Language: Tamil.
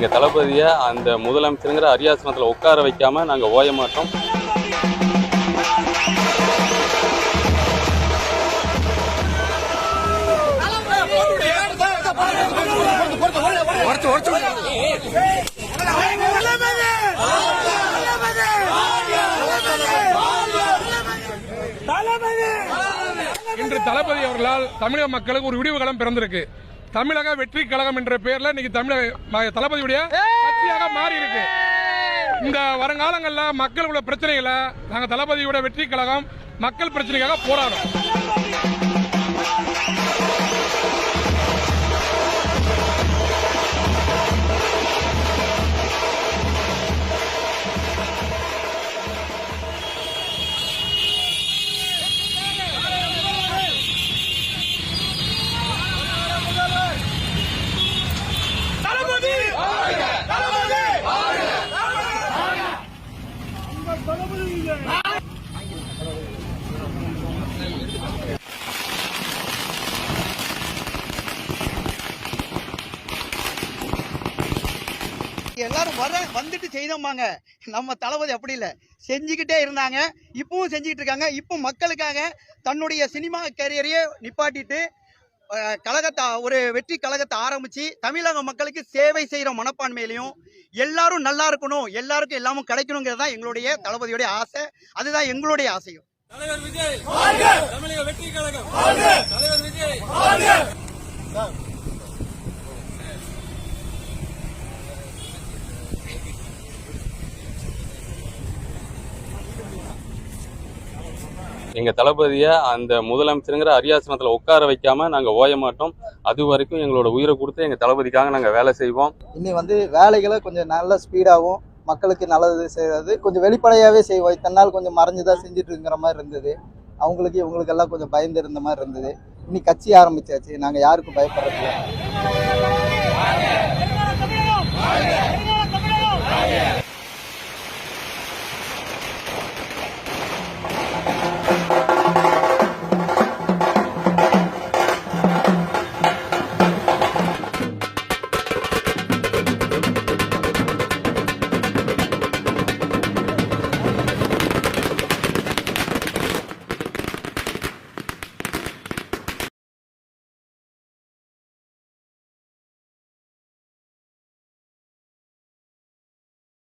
எங்கள் தளபதியை அந்த முதலமைச்சருங்கிற அரியாசனத்தில் உட்கார வைக்காம நாங்கள் ஓய மாட்டோம். இன்று தளபதி அவர்களால் தமிழக மக்களுக்கு ஒரு விடிவுகளம் பிறந்திருக்கு. தமிழக வெற்றி கழகம் என்ற பெயர்ல இன்னைக்கு தமிழக தளபதியுடைய கட்சியாக மாறி இருக்கு இந்த வருங்காலங்கள்ல மக்களுடைய பிரச்சனைகளை நாங்க தளபதியோட வெற்றி கழகம் மக்கள் பிரச்சனைக்காக போராடும் எல்லாரும் வர வந்துட்டு செய்தோமாங்க நம்ம தளபதி அப்படி இல்லை. செஞ்சுக்கிட்டே இருந்தாங்க. இப்பவும் செஞ்சுக்கிட்டு இருக்காங்க. இப்போ மக்களுக்காக தன்னுடைய சினிமா கேரியரையே நிப்பாட்டிட்டு கழகத்தை ஒரு வெற்றி கழகத்தை ஆரம்பிச்சு தமிழக மக்களுக்கு சேவை செய்யற மனப்பான்மையிலையும் எல்லாரும் நல்லா இருக்கணும் எல்லாருக்கும் எல்லாமும் கிடைக்கணுங்கிறது தான் எங்களுடைய தளபதியுடைய ஆசை. அதுதான் எங்களுடைய ஆசையும். எங்கள் தளபதியை அந்த முதலமைச்சருங்கிற அரியாசனத்தில் உட்கார வைக்காம நாங்கள் ஓய மாட்டோம். அது வரைக்கும் எங்களோட உயிரை கொடுத்து எங்கள் தளபதிக்காக நாங்கள் வேலை செய்வோம். இனி வந்து வேலைகளை கொஞ்சம் நல்ல ஸ்பீடாகவும் மக்களுக்கு நல்லது செய்கிறது கொஞ்சம் வெளிப்படையாகவே செய்வோம். இத்தனால் நாள் கொஞ்சம் மறைஞ்சு தான் செஞ்சுட்டு இருக்கிற மாதிரி இருந்தது. அவங்களுக்கு இவங்களுக்கெல்லாம் கொஞ்சம் பயந்து இருந்த மாதிரி இருந்தது. இன்னி கட்சி ஆரம்பிச்சாச்சு. நாங்கள் யாருக்கும் பயப்படுறதில்ல.